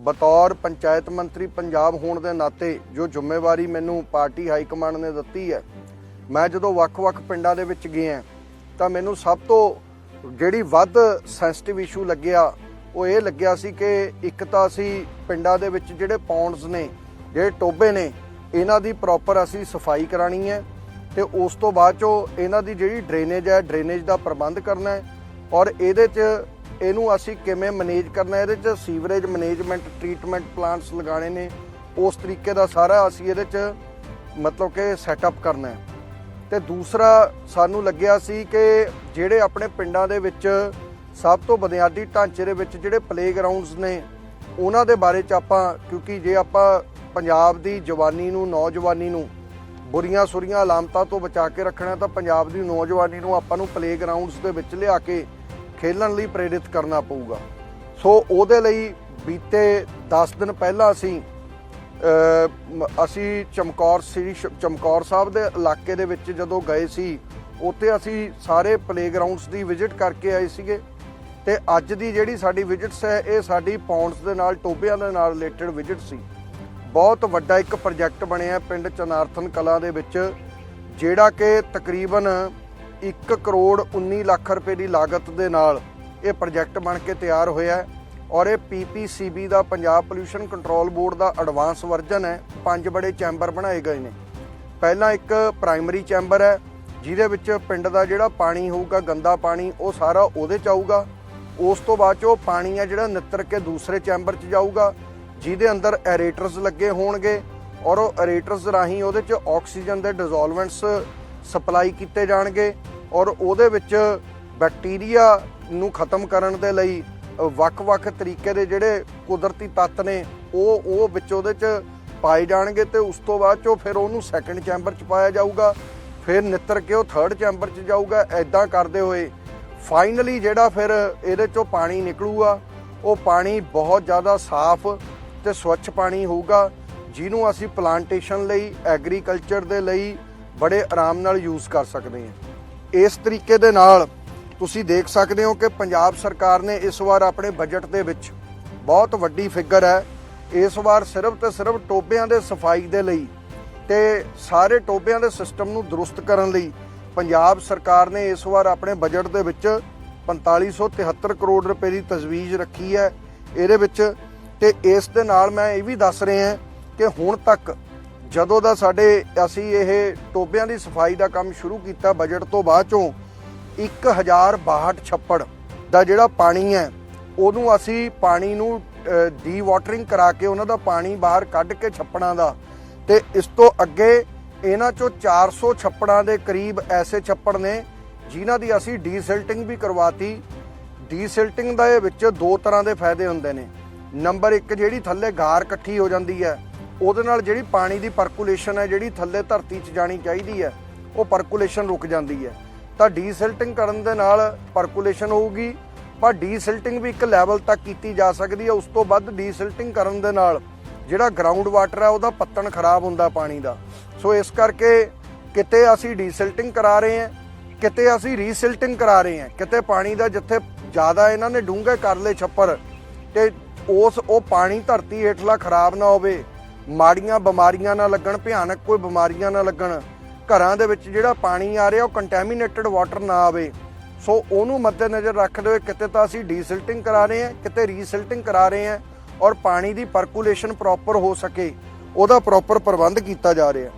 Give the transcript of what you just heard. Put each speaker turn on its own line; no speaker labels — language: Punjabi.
ਬਤੌਰ ਪੰਚਾਇਤ ਮੰਤਰੀ ਪੰਜਾਬ ਹੋਣ ਦੇ ਨਾਤੇ ਜੋ ਜ਼ਿੰਮੇਵਾਰੀ ਮੈਨੂੰ ਪਾਰਟੀ ਹਾਈ ਕਮਾਂਡ ਨੇ ਦਿੱਤੀ ਹੈ, ਮੈਂ ਜਦੋਂ ਵੱਖ-ਵੱਖ ਪਿੰਡਾਂ ਦੇ ਵਿੱਚ ਗਿਆ, ਤਾਂ ਮੈਨੂੰ ਸਭ ਤੋਂ ਜਿਹੜੀ ਵੱਧ ਸੈਂਸਿਟਿਵ ਇਸ਼ੂ ਲੱਗਿਆ, ਉਹ ਇਹ ਲੱਗਿਆ ਸੀ ਕਿ ਇੱਕ ਤਾਂ ਅਸੀਂ ਪਿੰਡਾਂ ਦੇ ਵਿੱਚ ਜਿਹੜੇ ਪੌਂਡਸ ਨੇ, ਜਿਹੜੇ ਟੋਬੇ ਨੇ, ਇਹਨਾਂ ਦੀ ਪ੍ਰੋਪਰ ਅਸੀਂ ਸਫ਼ਾਈ ਕਰਾਣੀ ਹੈ ਤੇ ਉਸ ਤੋਂ ਬਾਅਦ ਚੋਂ ਇਹਨਾਂ ਦੀ ਜਿਹੜੀ ਡਰੇਨੇਜ ਹੈ ਡਰੇਨੇਜ ਦਾ ਪ੍ਰਬੰਧ ਕਰਨਾ ਹੈ ਔਰ ਇਹਦੇ 'ਚ ਇਹਨੂੰ ਅਸੀਂ ਕਿਵੇਂ ਮੈਨੇਜ ਕਰਨਾ ਇਹਦੇ 'ਚ ਸੀਵਰੇਜ ਮੈਨੇਜਮੈਂਟ, ਟ੍ਰੀਟਮੈਂਟ ਪਲਾਂਟਸ ਲਗਾਣੇ ਨੇ। ਉਸ ਤਰੀਕੇ ਦਾ ਸਾਰਾ ਅਸੀਂ ਇਹਦੇ 'ਚ ਮਤਲਬ ਕਿ ਸੈਟਅਪ ਕਰਨਾ ਹੈ। ਤੇ ਦੂਸਰਾ ਸਾਨੂੰ ਲੱਗਿਆ ਸੀ ਕਿ ਜਿਹੜੇ ਆਪਣੇ ਪਿੰਡਾਂ ਦੇ ਵਿੱਚ ਸਭ ਤੋਂ ਬੁਨਿਆਦੀ ਢਾਂਚੇ ਦੇ ਵਿੱਚ ਜਿਹੜੇ ਪਲੇਗਰਾਉਂਡਸ ਨੇ, ਉਹਨਾਂ ਦੇ ਬਾਰੇ ਚ ਆਪਾਂ, ਕਿਉਂਕਿ ਜੇ ਆਪਾਂ ਪੰਜਾਬ ਦੀ ਜਵਾਨੀ ਨੂੰ, ਨੌਜਵਾਨੀ ਨੂੰ ਬੁਰੀਆਂ ਸੁਰੀਆਂ ਅਲਾਮਤਾਂ ਤੋਂ ਬਚਾ ਕੇ ਰੱਖਣਾ ਤਾਂ ਪੰਜਾਬ ਦੀ ਨੌਜਵਾਨੀ ਨੂੰ ਆਪਾਂ ਨੂੰ ਪਲੇਗਰਾਉਂਡਸ ਦੇ ਵਿੱਚ ਲਿਆ ਕੇ ਖੇਲਣ ਲਈ ਪ੍ਰੇਰਿਤ ਕਰਨਾ ਪਊਗਾ। ਸੋ ਉਹਦੇ ਲਈ ਬੀਤੇ 10 ਦਿਨ ਪਹਿਲਾਂ ਅਸੀਂ ਅਸੀਂ ਚਮਕੌਰ ਸ੍ਰੀ ਸ਼- ਚਮਕੌਰ ਸਾਹਿਬ ਦੇ ਇਲਾਕੇ ਦੇ ਵਿੱਚ ਜਦੋਂ ਗਏ ਸੀ, ਉੱਥੇ ਅਸੀਂ ਸਾਰੇ ਪਲੇਗਰਾਉਂਡਸ ਦੀ ਵਿਜ਼ਿਟ ਕਰਕੇ ਆਏ ਸੀਗੇ। ਤੇ ਅੱਜ ਦੀ ਜਿਹੜੀ ਸਾਡੀ ਵਿਜ਼ਿਟਸ ਹੈ, ਇਹ ਸਾਡੀ ਪੌਂਡਸ ਦੇ ਨਾਲ ਟੋਬਿਆਂ ਦੇ ਨਾਲ ਰਿਲੇਟਡ ਵਿਜ਼ਿਟ ਸੀ। ਬਹੁਤ ਵੱਡਾ ਇੱਕ ਪ੍ਰੋਜੈਕਟ ਬਣਿਆ ਪਿੰਡ ਚਨਾਰਥਨ ਕਲਾ ਦੇ ਵਿੱਚ, ਜਿਹੜਾ ਕਿ ਤਕਰੀਬਨ 1 ਕਰੋੜ 19 ਲੱਖ ਰੁਪਏ ਦੀ ਲਾਗਤ ਦੇ ਨਾਲ ਇਹ ਪ੍ਰੋਜੈਕਟ ਬਣ ਕੇ ਤਿਆਰ ਹੋਇਆ ਹੈ ਔਰ ਇਹ ਪੀਪੀਸੀਬੀ ਦਾ ਪੰਜਾਬ ਪੋਲਿਊਸ਼ਨ ਕੰਟਰੋਲ ਬੋਰਡ ਦਾ ਐਡਵਾਂਸ ਵਰਜ਼ਨ ਹੈ। ਪੰਜ ਬੜੇ ਚੈਂਬਰ ਬਣਾਏ ਗਏ ਨੇ। ਪਹਿਲਾਂ ਇੱਕ ਪ੍ਰਾਇਮਰੀ ਚੈਂਬਰ ਹੈ, ਜਿਹਦੇ ਵਿੱਚ ਪਿੰਡ ਦਾ ਜਿਹੜਾ ਪਾਣੀ ਹੋਊਗਾ, ਗੰਦਾ ਪਾਣੀ, ਉਹ ਸਾਰਾ ਉਹਦੇ ਚ ਆਊਗਾ। ਉਸ ਤੋਂ ਬਾਅਦ ਚ ਉਹ ਪਾਣੀ ਹੈ ਜਿਹੜਾ ਨਿੱਤਰ ਕੇ ਦੂਸਰੇ ਚੈਂਬਰ ਚ ਜਾਊਗਾ, ਜਿਹਦੇ ਅੰਦਰ ਐਰੇਟਰਸ ਲੱਗੇ ਹੋਣਗੇ ਔਰ ਉਹ ਐਰੇਟਰਸ ਰਾਹੀਂ ਉਹਦੇ ਚ ਆਕਸੀਜਨ ਦੇ ਡਿਸੋਲਵੈਂਟਸ ਸਪਲਾਈ ਕੀਤੇ ਜਾਣਗੇ। ਔਰ ਉਹਦੇ ਵਿੱਚ ਬੈਕਟੀਰੀਆ ਨੂੰ ਖਤਮ ਕਰਨ ਦੇ ਲਈ ਵੱਖ-ਵੱਖ ਤਰੀਕੇ ਦੇ ਜਿਹੜੇ ਕੁਦਰਤੀ ਤੱਤ ਨੇ, ਉਹ ਉਹ ਵਿੱਚ ਉਹਦੇ ਚ ਪਾਏ ਜਾਣਗੇ ਤੇ ਉਸ ਤੋਂ ਬਾਅਦ ਚੋਂ ਫਿਰ ਉਹਨੂੰ ਸੈਕੰਡ ਚੈਂਬਰ ਚ ਪਾਇਆ ਜਾਊਗਾ, ਫਿਰ ਨਿੱਤਰ ਕੇ ਉਹ ਥਰਡ ਚੈਂਬਰ ਚ ਜਾਊਗਾ ਐਦਾਂ ਕਰਦੇ ਹੋਏ। ਫਾਈਨਲੀ ਜਿਹੜਾ ਫਿਰ ਇਹਦੇ ਚੋਂ ਪਾਣੀ ਨਿਕਲੂਗਾ, ਉਹ ਪਾਣੀ ਬਹੁਤ ਜ਼ਿਆਦਾ ਸਾਫ਼ ਤੇ ਸਵੱਛ ਪਾਣੀ ਹੋਊਗਾ, ਜਿਹਨੂੰ ਅਸੀਂ ਪਲਾਂਟੇਸ਼ਨ ਲਈ ਐਗਰੀਕਲਚਰ ਦੇ ਲਈ ਬੜੇ ਆਰਾਮ ਨਾਲ ਯੂਜ਼ ਕਰ ਸਕਦੇ ਹਾਂ। ਇਸ ਤਰੀਕੇ ਦੇ ਨਾਲ ਤੁਸੀਂ ਦੇਖ ਸਕਦੇ ਹੋ ਕਿ ਪੰਜਾਬ ਸਰਕਾਰ ਨੇ ਇਸ ਵਾਰ ਆਪਣੇ ਬਜਟ ਦੇ ਵਿੱਚ ਬਹੁਤ ਵੱਡੀ ਫਿਗਰ ਹੈ। ਇਸ ਵਾਰ ਸਿਰਫ ਤੇ ਸਿਰਫ ਟੋਬਿਆਂ ਦੇ ਸਫ਼ਾਈ ਦੇ ਲਈ ਤੇ ਸਾਰੇ ਟੋਬਿਆਂ ਦੇ ਸਿਸਟਮ ਨੂੰ ਦਰੁਸਤ ਕਰਨ ਲਈ ਪੰਜਾਬ ਸਰਕਾਰ ਨੇ ਇਸ ਵਾਰ ਆਪਣੇ ਬਜਟ ਦੇ ਵਿੱਚ 4573 ਕਰੋੜ ਰੁਪਏ ਦੀ ਤਜਵੀਜ਼ ਰੱਖੀ ਹੈ। ਇਹਦੇ ਵਿੱਚ ਤੇ ਇਸ ਦੇ ਨਾਲ ਮੈਂ ਇਹ ਵੀ ਦੱਸ ਰਿਹਾ ਕਿ ਹੁਣ ਤੱਕ ਜਦੋਂ ਦਾ ਸਾਡੇ ਅਸੀਂ ਇਹ ਟੋਬਿਆਂ ਦੀ ਸਫ਼ਾਈ ਦਾ ਕੰਮ ਸ਼ੁਰੂ ਕੀਤਾ ਬਜਟ ਤੋਂ ਬਾਅਦ ਚੋਂ 1062 ਛੱਪੜ ਦਾ ਜਿਹੜਾ ਪਾਣੀ ਹੈ, ਉਹਨੂੰ ਅਸੀਂ ਪਾਣੀ ਨੂੰ ਡੀ ਵਾਟਰਿੰਗ ਕਰਾ ਕੇ ਉਹਨਾਂ ਦਾ ਪਾਣੀ ਬਾਹਰ ਕੱਢ ਕੇ ਛੱਪੜਾਂ ਦਾ ਤੇ ਇਸ ਤੋਂ ਅੱਗੇ ਇਹਨਾਂ ਚੋਂ 400 ਛੱਪੜਾਂ ਦੇ ਕਰੀਬ ਐਸੇ ਛੱਪੜ ਨੇ ਜਿਨ੍ਹਾਂ ਦੀ ਅਸੀਂ ਡੀਸਿਲਟਿੰਗ ਵੀ ਕਰਵਾਤੀ। ਡੀਸਿਲਟਿੰਗ ਦਾ ਇਹ ਵਿੱਚ ਦੋ ਤਰ੍ਹਾਂ ਦੇ ਫਾਇਦੇ ਹੁੰਦੇ ਨੇ। ਨੰਬਰ 1 ਜਿਹੜੀ ਥੱਲੇ ਗਾਰ ਇਕੱਠੀ ਹੋ ਜਾਂਦੀ ਹੈ ਉਹਦੇ ਨਾਲ ਜਿਹੜੀ ਪਾਣੀ ਦੀ ਪਰਕੂਲੇਸ਼ਨ ਹੈ, ਜਿਹੜੀ ਥੱਲੇ ਧਰਤੀ 'ਚ ਜਾਣੀ ਚਾਹੀਦੀ ਹੈ, ਉਹ ਪਰਕੂਲੇਸ਼ਨ ਰੁਕ ਜਾਂਦੀ ਹੈ। ਤਾਂ ਡੀਸਿਲਟਿੰਗ ਕਰਨ ਦੇ ਨਾਲ ਪਰਕੂਲੇਸ਼ਨ ਹੋਊਗੀ, ਪਰ ਡੀਸਿਲਟਿੰਗ ਵੀ ਇੱਕ ਲੈਵਲ ਤੱਕ ਕੀਤੀ ਜਾ ਸਕਦੀ ਹੈ। ਉਸ ਤੋਂ ਵੱਧ ਡੀਸਿਲਟਿੰਗ ਕਰਨ ਦੇ ਨਾਲ ਜਿਹੜਾ ਗਰਾਊਂਡ ਵਾਟਰ ਹੈ, ਉਹਦਾ ਪੱਤਣ ਖਰਾਬ ਹੁੰਦਾ ਪਾਣੀ ਦਾ। ਸੋ ਇਸ ਕਰਕੇ ਕਿਤੇ ਅਸੀਂ ਡੀਸਿਲਟਿੰਗ ਕਰਾ ਰਹੇ ਹਾਂ, ਕਿਤੇ ਅਸੀਂ ਰੀਸਿਲਟਿੰਗ ਕਰਾ ਰਹੇ ਹਾਂ, ਕਿਤੇ ਪਾਣੀ ਦਾ ਜਿੱਥੇ ਜ਼ਿਆਦਾ ਇਹਨਾਂ ਨੇ ਡੂੰਘੇ ਕਰ ਲਏ ਛੱਪਰ ਤੇ ਉਸ, ਉਹ ਪਾਣੀ ਧਰਤੀ ਹੇਠਲਾ ਖਰਾਬ ਨਾ ਹੋਵੇ ਮਾੜੀਆਂ ਬਿਮਾਰੀਆਂ ਨਾ ਲੱਗਣ, ਭਿਆਨਕ ਕੋਈ ਬਿਮਾਰੀਆਂ ਨਾ ਲੱਗਣ। ਘਰਾਂ ਦੇ ਵਿੱਚ ਜਿਹੜਾ ਪਾਣੀ ਆ ਰਿਹਾ, ਉਹ ਕੰਟੈਮੀਨੇਟਡ ਵਾਟਰ ਨਾ ਆਵੇ। ਸੋ ਉਹਨੂੰ ਮੱਦੇਨਜ਼ਰ ਰੱਖਦੇ ਹੋਏ ਕਿਤੇ ਤਾਂ ਅਸੀਂ ਡੀਸਿਲਟਿੰਗ ਕਰਾ ਰਹੇ ਹਾਂ, ਕਿਤੇ ਰੀਸਿਲਟਿੰਗ ਕਰਾ ਰਹੇ ਹਾਂ ਔਰ ਪਾਣੀ ਦੀ ਪਰਕੂਲੇਸ਼ਨ ਪ੍ਰੋਪਰ ਹੋ ਸਕੇ, ਉਹਦਾ ਪ੍ਰੋਪਰ ਪ੍ਰਬੰਧ ਕੀਤਾ ਜਾ ਰਿਹਾ।